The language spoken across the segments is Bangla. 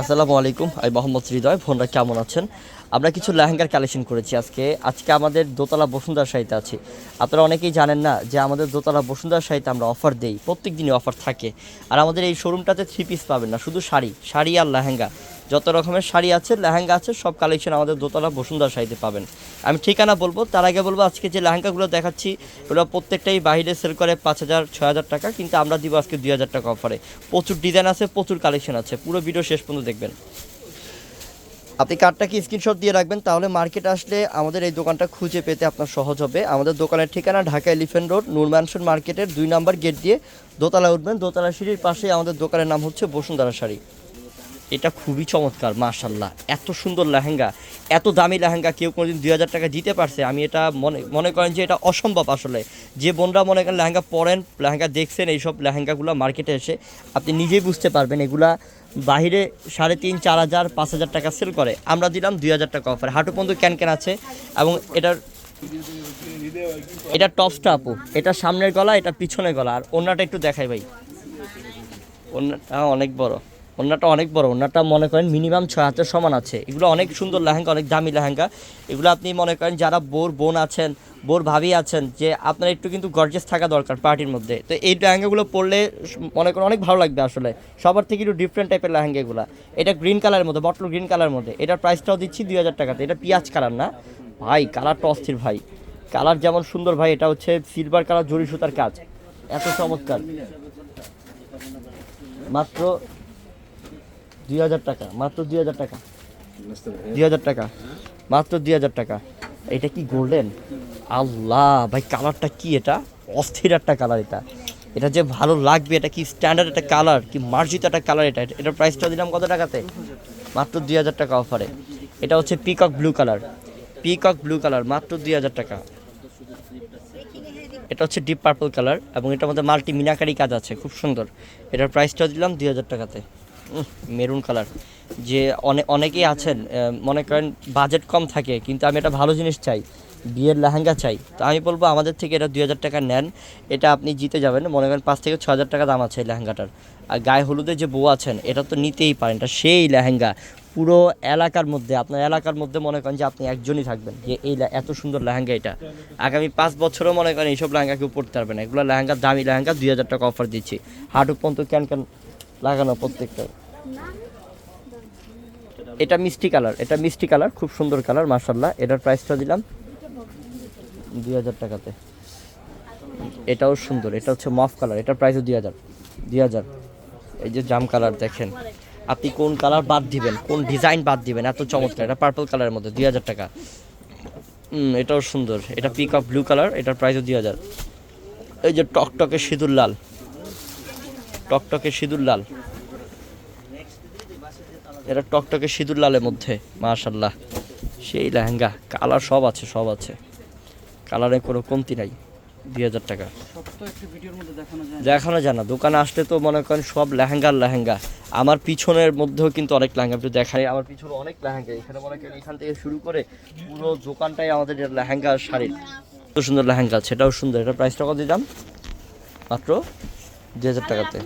আসসালামু আলাইকুম, আমি মোহাম্মদ হৃদয়, ফোনরা কেমন আছেন? আমরা কিছু লেহেঙ্গার কালেকশন করেছি আজকে। আজকে আমাদের দোতলা বসুন্ধরা শাড়িতে আছে। আপনারা অনেকেই জানেন না যে আমাদের দোতলা বসুন্ধরা শাড়িতে আমরা অফার দেই, প্রত্যেক দিনই অফার থাকে। আর আমাদের এই শোরুমটাতে থ্রি পিস পাবেন না, শুধু শাড়ি শাড়ি আর লেহেঙ্গা। যত রকমের শাড়ি আছে, লেহেঙ্গা আছে, সব কালেকশন আমাদের দোতলা বসুন্ধরা শাড়িতে পাবেন। আমি ঠিকানা বলব, তার আগে বলব, আজকে যে লেহেঙ্গাগুলো দেখাচ্ছি, ওগুলো প্রত্যেকটাই বাইরে সেল করে পাঁচ হাজার, ছয় হাজার টাকা, কিন্তু আমরা দিব আজকে দুই হাজার টাকা অফারে প্রচুর ডিজাইন আছে, প্রচুর কালেকশন আছে, পুরো ভিডিও শেষ পর্যন্ত দেখবেন। আপনি কার্ডটা কি স্ক্রিনশট দিয়ে রাখবেন, তাহলে মার্কেটে আসলে আমাদের এই দোকানটা খুঁজে পেতে আপনার সহজ হবে। আমাদের দোকানের ঠিকানা Dhaka elephant road Noor mansion মার্কেটের দুই নাম্বার গেট দিয়ে দোতলা উঠবেন। দোতলা সিঁড়ির পাশেই আমাদের দোকানের নাম হচ্ছে বসুন্ধরা শাড়ি। এটা খুবই চমৎকার মাশাল্লাহ এত সুন্দর লেহেঙ্গা, এত দামি লেহেঙ্গা কেউ কোনোদিন দুই হাজার টাকা দিতে পারছে। আমি এটা মনে মনে করেন যে এটা অসম্ভব আসলে। যে বোনরা মনে করেন লেহেঙ্গা পরেন, লেহেঙ্গা দেখছেন, এইসব লেহেঙ্গাগুলো মার্কেটে এসে আপনি নিজেই বুঝতে পারবেন। এগুলা বাইরে সাড়ে তিন, চার হাজার, পাঁচ হাজার টাকা সেল করে। আমরা দিলাম দুই হাজার টাকা অফার হাঁটু পর্যন্ত ক্যান ক্যান আছে এবং এটার এটা টপসটা আপু, এটা সামনের গলা, এটা পিছনের গলা। আর অন্যটা একটু দেখাই ভাই। অন্যটা অনেক বড়। অন্যটা অনেক বড় অন্যটা মনে করেন মিনিমাম ছয় হাতের সমান আছে। এগুলো অনেক সুন্দর লেহেঙ্গা, অনেক দামি লেহেঙ্গা। এগুলো আপনি মনে করেন যারা বোর বোন আছেন, বোর ভাবি আছেন, যে আপনার একটু কিন্তু গর্জেস থাকা দরকার পার্টির মধ্যে। তো এই লেহেঙ্গাগুলো পরলে মনে করেন অনেক ভালো লাগবে আসলে। সবার থেকে একটু ডিফারেন্ট টাইপের লেহেঙ্গা এগুলো। এটা গ্রিন কালারের মধ্যে বটল গ্রিন কালারের মধ্যে। এটার প্রাইসটাও দিচ্ছি দুই হাজার টাকাতে। এটা পিঁয়াজ কালার না। ভাই কালারটা অস্থির ভাই। কালার যেমন সুন্দর ভাই, এটা হচ্ছে সিলভার কালার জরি সুতার কাজ। এত চমৎকার। মাত্র দুই হাজার টাকা মাত্র দুই হাজার টাকা। দুই হাজার টাকা মাত্র দুই হাজার টাকা। এটা কি গোল্ডেন আল্লাহ ভাই কালারটা কি এটা? অস্থির একটা কালার এটা। এটা যে ভালো লাগবে এটা কি স্ট্যান্ডার্ড একটা কালার কি মার্জিত একটা কালার এটা? এটার প্রাইসটা দিলাম কত টাকাতে? মাত্র দুই হাজার টাকা অফারে এটা হচ্ছে peacock blue colour peacock blue colour মাত্র দুই হাজার টাকা। এটা হচ্ছে ডিপ পার্পল কালার এবং এটার মধ্যে মাল্টি মিনাকারি কাজ আছে খুব সুন্দর। এটার প্রাইসটা দিলাম দুই হাজার টাকাতে। মেরুন কালার, যে অনেক অনেকেই আছেন মনে করেন বাজেট কম থাকে, কিন্তু আমি একটা ভালো জিনিস চাই, বিয়ের লেহেঙ্গা চাই। তো আমি বলব আমাদের থেকে এটা দুই হাজার টাকা নেন, এটা আপনি জিতে যাবেন, মনে করেন পাঁচ থেকে ছ হাজার টাকা দাম আছে এই লেহেঙ্গাটার। আর গায়ে হলুদের যে বউ আছেন, এটা তো নিতেই পারেন, এটা সেই লেহেঙ্গা। পুরো এলাকার মধ্যে, আপনার এলাকার মধ্যে মনে করেন যে আপনি একজনই থাকবেন, যে এই এত সুন্দর লেহেঙ্গা এটা। আগামী পাঁচ বছরও মনে করেন এইসব লেহেঙ্গা কেউ পড়তে পারবে না, এগুলো লেহেঙ্গা দামি লেহেঙ্গা, দুই হাজার টাকা অফার দিচ্ছি। হাঁটু পর্যন্ত ক্যান ক্যান লাগানো প্রত্যেকটা। এটা মিষ্টি কালার, এটা মিষ্টি কালার, খুব সুন্দর কালার মার্শাল্লাহ এটার প্রাইসটা দিলাম দুই হাজার টাকাতে। এটাও সুন্দর, এটা হচ্ছে মফ কালার, এটার প্রাইসও দুই হাজার দুই হাজার। এই যে জাম কালার দেখেন, আপনি কোন কালার বাদ দিবেন, কোন ডিজাইন বাদ দিবেন, এত চমৎকার, এটা পার্পল কালারের মধ্যে, দুই হাজার টাকা। এটাও সুন্দর, এটা পিক অফ ব্লু কালার, এটার প্রাইসও দুই হাজার। এই যে টকটকে সিঁদুর লাল টকটকে সিঁদুর লাল। এটা টকটকে সিঁদুর লালের মধ্যে মাশাল্লাহ সেই লেহেঙ্গা, কালার সব আছে সব আছে। কালারে কোনো কমতি নাই, দুই হাজার টাকা। দেখানো যায় না, দোকানে আসলে তো মনে করেন সব লেহেঙ্গার লেহেঙ্গা। আমার পিছনের মধ্যেও কিন্তু অনেক লেহেঙ্গা একটু দেখাই, আমার পিছনে অনেক লেহেঙ্গা। এখানে মনে করেন এখান থেকে শুরু করে পুরো দোকানটাই আমাদের লেহেঙ্গা শাড়ির। সুন্দর লেহেঙ্গা, সেটাও সুন্দর। এটা প্রাইসটা কত দিলাম? মাত্র দুই হাজার টাকাতে।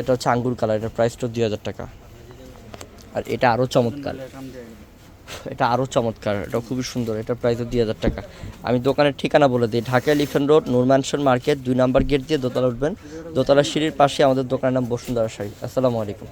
এটা হচ্ছে আঙ্গুর কালার, এটার প্রাইসটা দুই হাজার টাকা। আর এটা আরও চমৎকার। এটা আরও চমৎকার, এটা খুবই সুন্দর, এটার প্রাইস দুই হাজার টাকা। আমি দোকানের ঠিকানা বলে দিই, Dhaka elephant road Noor mansion market, দুই নাম্বার গেট দিয়ে দোতলা উঠবেন। দোতলা সিঁড়ির পাশে আমাদের দোকানের নাম বসুন্ধরা শাড়ি। আসসালামু আলাইকুম।